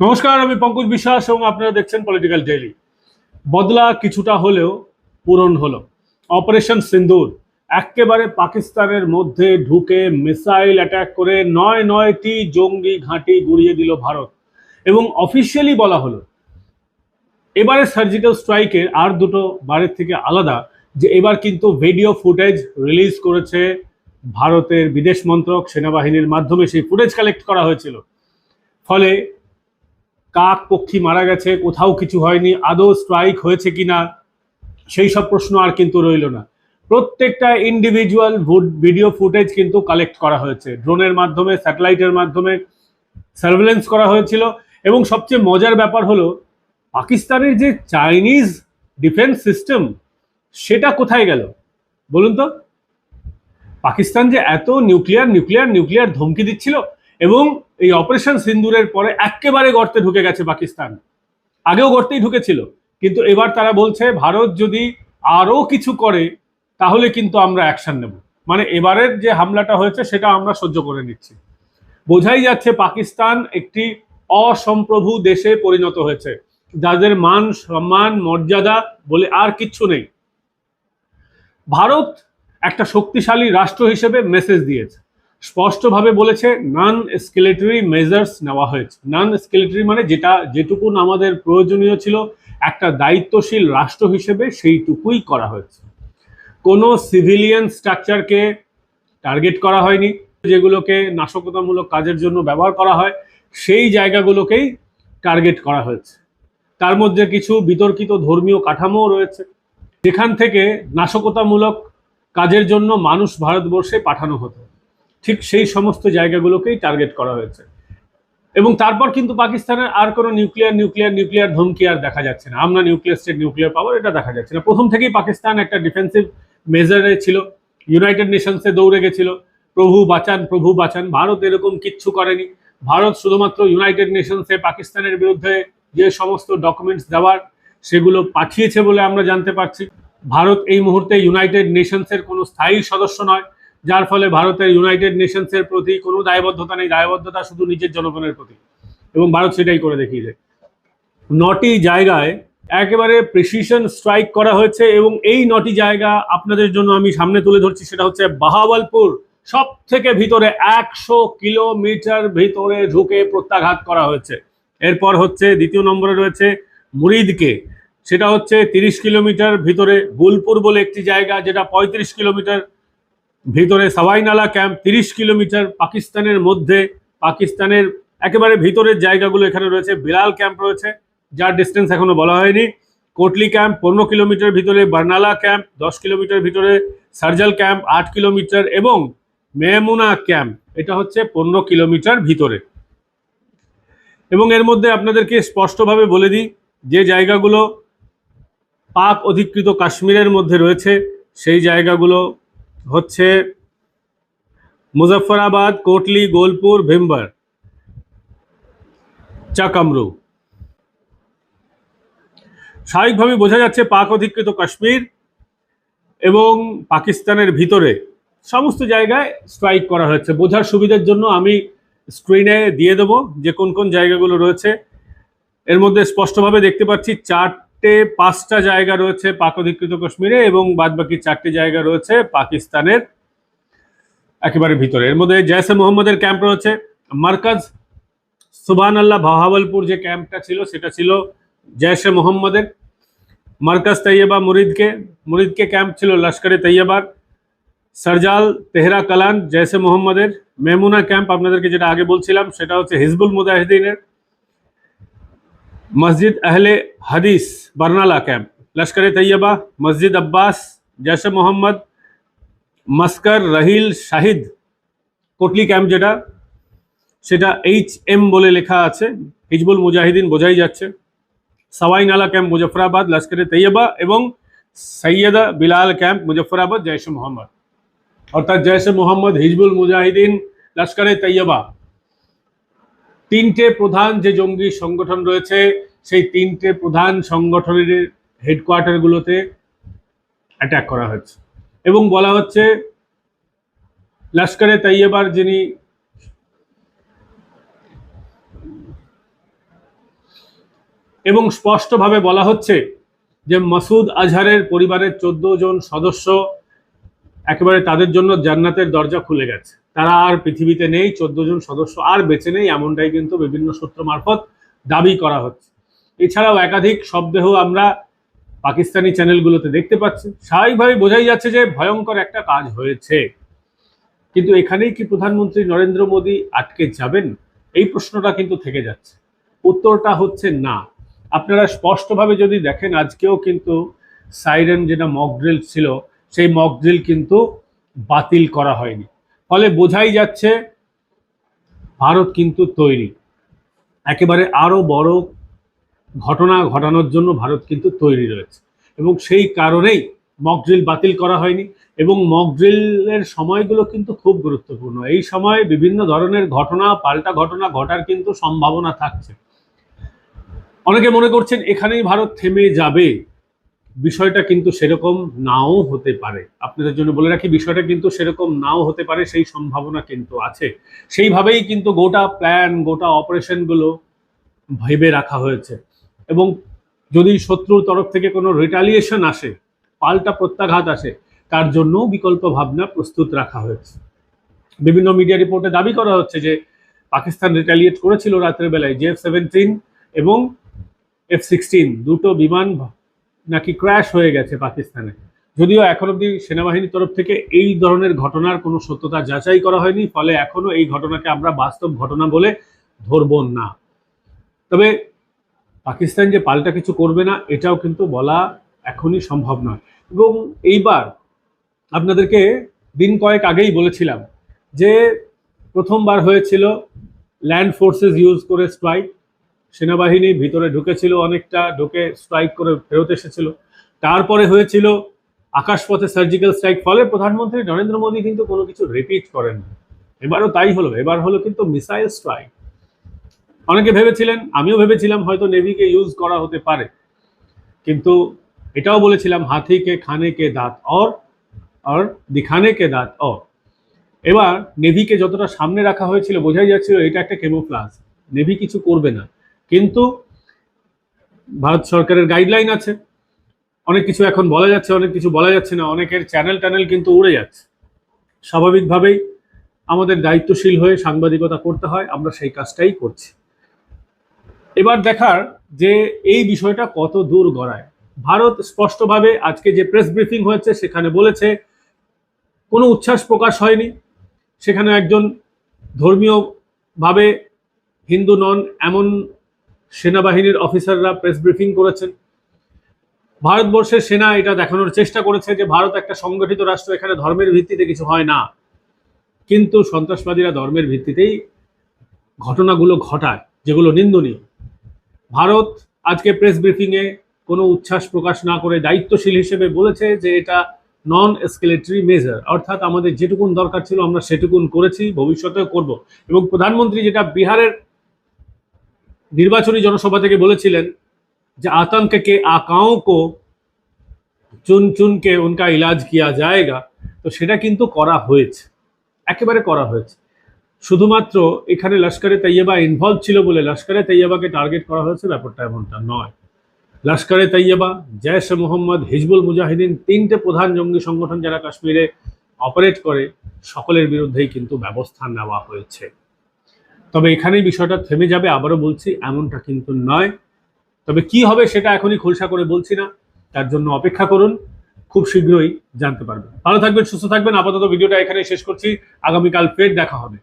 নমস্কার, আমি পঙ্কজ বিশ্বাস এবং আপনারা দেখছেন পলিটিক্যাল ডেইলি বদলা কিছুটা হলেও পূরণ হলো। অপারেশন সিন্দুর একেবারে পাকিস্তানের মধ্যে ঢুকে মিসাইল অ্যাটাক করে নয় নয়টি জঙ্গি ঘাঁটি গুড়িয়ে দিল ভারত। এবং অফিসিয়ালি বলা হলো, এবারে সার্জিক্যাল স্ট্রাইকের আর দুটো বারের থেকে আলাদা, যে এবার কিন্তু ভিডিও ফুটেজ রিলিজ করেছে ভারতের বিদেশ মন্ত্রক সেনাবাহিনীর মাধ্যমে সেই ফুটেজ কালেক্ট করা হয়েছিল। ফলে কাক পক্ষী মারা গেছে, কোথাও কিছু হয়নি, আদৌ স্ট্রাইক হয়েছে কিনা, সেই সব প্রশ্ন আর কিন্তু রইল না। প্রত্যেকটা ইন্ডিভিজুয়াল ভিডিও ফুটেজ কিন্তু কালেক্ট করা হয়েছে। ড্রোনের মাধ্যমে স্যাটেলাইটের মাধ্যমে সার্ভেলেন্স করা হয়েছিল। এবং সবচেয়ে মজার ব্যাপার হলো, পাকিস্তানের যে চাইনিজ ডিফেন্স সিস্টেম সেটা কোথায় গেল? বলুন তো। পাকিস্তান যে এত নিউক্লিয়ার নিউক্লিয়ার নিউক্লিয়ার ধমকি দিচ্ছিল এবং এই অপারেশন সিন্দুরের পরে একেবারে গর্তে ঢুকে গেছে পাকিস্তান। আগেও গর্তেই ঢুকেছিল। কিন্তু এবার তারা বলছে, ভারত যদি আরও কিছু করে, তাহলে কিন্তু আমরা অ্যাকশন নেব। মানে এবারের যে হামলাটা হয়েছে, সেটা আমরা সহ্য করে নিচ্ছি। বোঝাই যাচ্ছে, পাকিস্তান একটি অসম্প্রভু দেশে পরিণত হয়েছে, যাদের মান, সম্মান, মর্যাদা বলে আর কিচ্ছু নেই। ভারত একটা শক্তিশালী রাষ্ট্র হিসেবে মেসেজ দিয়েছে। স্পষ্টভাবে বলেছে নন স্কেলেটরি মেজার্স নেওয়া হয়েছে। নন স্কেলেটরি মানে যেটা যেটুকুন আমাদের প্রয়োজনীয় ছিল, একটা দায়িত্বশীল রাষ্ট্র হিসেবে সেইটুকুই করা হয়েছে। কোনো সিভিলিয়ান স্ট্রাকচারকে টার্গেট করা হয়নি, যেগুলোকে নাশকতামূলক কাজের জন্য ব্যবহার করা হয়, সেই জায়গাগুলোকেই টার্গেট করা হয়েছে। তার মধ্যে কিছু বিতর্কিত ধর্মীয় কাঠামোও রয়েছে। যেখান থেকে নাশকতামূলক কাজের জন্য মানুষ ভারতবর্ষে পাঠানো হতো। ঠিক সেই সমস্ত জায়গাগুলোকেই টার্গেট করা হয়েছে। এবং তারপর কিন্তু পাকিস্তানের আর কোনো নিউক্লিয়ার নিউক্লিয়ার নিউক্লিয়ার ধমকি আর দেখা যাচ্ছে না। আমরা নিউক্লিয়ার স্টেট নিউক্লিয়ার পাওয়ার এটা দেখা যাচ্ছে না। প্রথম থেকেই পাকিস্তান একটা ডিফেন্সিভ মেজারে ছিল। ইউনাইটেড নেশনসে দৌড়ে গেছিল। প্রভু বাঁচান প্রভু বাঁচান। ভারত এরকম কিচ্ছু করেনি। ভারত শুধুমাত্র ইউনাইটেড নেশনসে পাকিস্তানের বিরুদ্ধে যে সমস্ত ডকুমেন্টস দেওয়ার সেগুলো পাঠিয়েছে বলে আমরা জানতে পারছি। ভারত এই মুহূর্তে ইউনাইটেড নেশনসের কোনো স্থায়ী সদস্য নয়। যার ফলে ভারতের ইউনাইটেড নেশনসের প্রতি কোনো দায়বদ্ধতা নেই, দায়বদ্ধতা শুধু নিজের জনগণের প্রতি। এবং ভারত সেটাই করে দেখিয়েছে। নটি জায়গায় একেবারে প্রিসিশন স্ট্রাইক করা হয়েছে এবং এই নটি জায়গা আপনাদের জন্য আমি সামনে তুলে ধরছি, সেটা হচ্ছে বাহাওয়ালপুর সব থেকে ভিতরে একশো কিলোমিটার ভিতরে ঢুকে প্রত্যাঘাত করা হয়েছে। এরপর হচ্ছে দ্বিতীয় নম্বরে রয়েছে মুরিদকে। সেটা হচ্ছে তিরিশ কিলোমিটার ভিতরে বুলপুর বলে একটি জায়গা, যেটা পঁয়ত্রিশ কিলোমিটার ভিতরে সাওয়াইনালা ক্যাম্প, তিরিশ কিলোমিটার পাকিস্তানের মধ্যে, পাকিস্তানের একেবারে ভিতরের জায়গাগুলো এখানে রয়েছে, বিলাল ক্যাম্প রয়েছে, যার ডিস্টেন্স এখনও বলা হয়নি। কোটলি ক্যাম্প, পনেরো কিলোমিটার ভিতরে বার্নালা ক্যাম্প, দশ কিলোমিটার ভিতরে সার্জাল ক্যাম্প, আট কিলোমিটার এবং মেমুনা ক্যাম্প। এটা হচ্ছে পনেরো কিলোমিটার ভিতরে। এবং এর মধ্যে আপনাদেরকে স্পষ্টভাবে বলে দিই, যে জায়গাগুলো পাক অধিকৃত কাশ্মীরের মধ্যে রয়েছে, সেই জায়গাগুলো হচ্ছে মুজফ্ফরাবাদ, কোটলি গোলপুর ভিম্বার। চাকামরু। স্বাভাবিকভাবে বোঝা যাচ্ছে পাক অধিকৃত কাশ্মীর এবং পাকিস্তানের ভিতরে সমস্ত জায়গায় স্ট্রাইক করা হয়েছে। বোঝার সুবিধার জন্য আমি স্ক্রিনে দিয়ে দেবো যে কোন কোন জায়গাগুলো রয়েছে। এর মধ্যে স্পষ্টভাবে দেখতে পাচ্ছি চারটে, পাঁচটা জায়গা রয়েছে পাক অধিকৃত কাশ্মীরে এবং বাদবাকি চারটে জায়গা রয়েছে পাকিস্তানের একেবারে ভিতরে। এর মধ্যে জয়সে মোহাম্মদের ক্যাম্প রয়েছে। মার্কাজ সুবহান আল্লাহ ভাহাবলপুর যে ক্যাম্পটা ছিল, সেটা ছিল জয়সে মোহাম্মদের। মার্কাজ তৈয়বা মুরিদকে মুরিদকে ক্যাম্প ছিল লস্করে তৈয়বার সারজাল তেহরা কালান জয়সে মোহাম্মদের। মেমুনা ক্যাম্প, আপনাদেরকে যেটা আগে বলছিলাম, সেটা হচ্ছে হিজবুল মুজাহিদিনের। মসজিদ আহলে হাদিস বার্নালা ক্যাম্প লস্করে তৈয়বা মসজিদ আব্বাস জয়সে মোহাম্মদ মাস্কার রাহিল শাহিদ কোটলি ক্যাম্প যেটা সেটা এইচ এম বলে লেখা আছে হিজবুল মুজাহিদিন বোঝাই যাচ্ছে সাওয়াইনালা ক্যাম্প মুজফরাবাদ লস্করে তৈয়বা এবং সৈয়দা বিলাল ক্যাম্প মুজফরাবাদ জয়সে মোহাম্মদ অর্থাৎ জয়সে মোহাম্মদ হিজবুল মুজাহিদিন লস্করে তৈয়বা তিনটে প্রধান যে জঙ্গি সংগঠন রয়েছে, সেই তিনটে প্রধান সংগঠনের হেডকোয়ার্টারগুলোতে অ্যাটাক করা হয়েছে। এবং বলা হচ্ছে, লস্করে তৈয়বার যিনি এবং স্পষ্টভাবে বলা হচ্ছে যে মাসুদ আজহারের পরিবারের চোদ্দ জন সদস্য একেবারে তাদের জন্য জান্নাতের দরজা খুলে গেছে। তারা আর পৃথিবীতে নেই, চোদ্দ জন সদস্য আর বেঁচে নেই, এমনটাই কিন্তু বিভিন্ন সূত্র মারফত দাবি করা হচ্ছে। এছাড়াও একাধিক শবদেহ আমরা পাকিস্তানি চ্যানেলগুলোতে দেখতে পাচ্ছি। স্বাভাবিকভাবে বোঝাই যাচ্ছে যে ভয়ঙ্কর একটা কাজ হয়েছে। কিন্তু এখানেই কি প্রধানমন্ত্রী নরেন্দ্র মোদী আটকে যাবেন? এই প্রশ্নটা কিন্তু থেকে যাচ্ছে। উত্তরটা হচ্ছে না। আপনারা স্পষ্টভাবে যদি দেখেন, আজকেও কিন্তু সাইরেন যেটা মকড্রিল ছিল, সেই মকড্রিল কিন্তু বাতিল করা হয়নি। ফলে বোঝাই যাচ্ছে ভারত কিন্তু তৈরি। একেবারে আরও বড় ঘটনা ঘটানোর জন্য ভারত কিন্তু তৈরি রয়েছে। এবং সেই কারণেই মকড্রিল বাতিল করা হয়নি এবং মকড্রিলের সময়গুলো কিন্তু খুব গুরুত্বপূর্ণ। এই সময় বিভিন্ন ধরনের ঘটনা, পাল্টা ঘটনা ঘটার কিন্তু সম্ভাবনা থাকছে। অনেকে মনে করছেন এখানেই ভারত থেমে যাবে। বিষয়টা কিন্তু সেরকম নাও হতে পারে। আপনাদের জন্য বলে রাখি, বিষয়টা কিন্তু সেরকম নাও হতে পারে, সেই সম্ভাবনা কিন্তু আছে। সেইভাবেই কিন্তু গোটা প্ল্যান গোটা অপারেশনগুলো ভেবে রাখা হয়েছে। এবং যদি শত্রুর তরফ থেকে কোনো রিটালিয়েশন আসে, পাল্টা প্রত্যাঘাত আসে, তার জন্যও বিকল্প ভাবনা প্রস্তুত রাখা হয়েছে। বিভিন্ন মিডিয়া রিপোর্টে দাবি করা হচ্ছে যে, পাকিস্তান রিটালিয়েট করেছিল রাতের বেলায় জে এফ সেভেন্টিন এবং এফ সিক্সটিন দুটো বিমান নাকি ক্র্যাশ হয়ে গেছে পাকিস্তানে? যদিও এখন অবধি সেনাবাহিনীর তরফ থেকে এই ধরনের ঘটনার কোনো সত্যতা যাচাই করা হয়নি, ফলে এখনও এই ঘটনাকে আমরা বাস্তব ঘটনা বলে ধরব না। তবে পাকিস্তান যে পাল্টা কিছু করবে না, এটাও কিন্তু বলা এখনই সম্ভব নয়। এবং এইবার আপনাদেরকে দিন কয়েক আগেই বলেছিলাম যে প্রথমবার হয়েছিল ল্যান্ড ফোর্সেস ইউজ করে স্ট্রাইক সেনাবাহিনী ভিতরে ঢুকেছিল অনেকটা, ঢুকে স্ট্রাইক করে ফেরত এসেছিল। তারপরে হয়েছিল আকাশপথে সার্জিক্যাল স্ট্রাইক ফলে প্রধানমন্ত্রী নরেন্দ্র মোদী কিন্তু কোনো কিছু রিপিট করেন এবারও তাই হলো, এবার হলো কিন্তু মিসাইল স্ট্রাইক অনেকে ভেবেছিলেন, আমিও ভেবেছিলাম হয়তো নেভিকে ইউজ করা হতে পারে। কিন্তু এটাও বলেছিলাম হাতি কে খানে কে দাঁত অর আর দিখানে কে দাঁত অর। এবার নেভিকে যতটা সামনে রাখা হয়েছিল, বোঝাই যাচ্ছিল এটা একটা কেমোফ্লাজ নেভি কিছু করবে না। কিন্তু ভারত সরকারের গাইডলাইন আছে। অনেক কিছু এখন বলা যাচ্ছে, অনেক কিছু বলা যাচ্ছে না, অনেকের চ্যানেল ট্যানেল কিন্তু উড়ে যাচ্ছে। স্বাভাবিকভাবেই আমাদের দায়িত্বশীল হয়ে সাংবাদিকতা করতে হয়, আমরা সেই কাজটাই করছি। এবার দেখার যে এই বিষয়টা কত দূর গড়ায়। ভারত স্পষ্টভাবে আজকে যে প্রেস ব্রিফিং হয়েছে, সেখানে বলেছে, কোনো উচ্ছ্বাস প্রকাশ হয়নি। সেখানে একজন ধর্মীয়ভাবে হিন্দু নন, এমন সেনাবাহিনীর অফিসাররা প্রেস ব্রিফিং করেছেন। ভারতবর্ষের সেনা এটা দেখানোর চেষ্টা করেছে যে ভারত একটা সংগঠিত রাষ্ট্র, এখানে ধর্মের ভিত্তিতে কিছু হয় না। কিন্তু সন্ত্রাসবাদীরা ধর্মের ভিত্তিতেই ঘটনাগুলো ঘটায়, যেগুলো নিন্দনীয়। ভারত আজকে প্রেস ব্রিফিংয়ে কোনো উচ্ছ্বাস প্রকাশ না করে দায়িত্বশীল হিসেবে বলেছে যে এটা নন এসকেলেটরি মেজার অর্থাৎ আমাদের যেটুকুন দরকার ছিল আমরা সেটুকুন করেছি, ভবিষ্যতেও করব। এবং প্রধানমন্ত্রী যেটা বিহারের নির্বাচনী জনসভা থেকে বলেছিলেন যে आतंक के आकाओं को চুন চুন কে উনকা ইলাজ কিয়া যায়গা তো সেটা কিন্তু করা হয়েছে একেবারে করা হয়েছে শুধুমাত্র এখানে লস্করে তৈয়বা ইনভলভ ছিল বলে লস্করে তৈয়বাকে টার্গেট করা হয়েছে ব্যাপারটা এমনটা নয় লস্করে তৈয়বা জয়শ মোহাম্মদ হিজবুল মুজাহিদিন তিনটে প্রধান জঙ্গি সংগঠন যারা কাশ্মীরে অপারেট করে সকলের বিরুদ্ধেই কিন্তু ব্যবস্থা নেওয়া হয়েছে তবে এখানেই বিষয়টা থেমে যাবে, আবারও বলছি, এমনটা কিন্তু নয়। তবে কি হবে সেটা এখনই খোলসা করে বলছি না, তার জন্য অপেক্ষা করুন, খুব শীঘ্রই জানতে পারবেন। ভালো থাকবেন, সুস্থ থাকবেন, আপাতত ভিডিওটা এখানে শেষ করছি, আগামীকাল ফের দেখা হবে।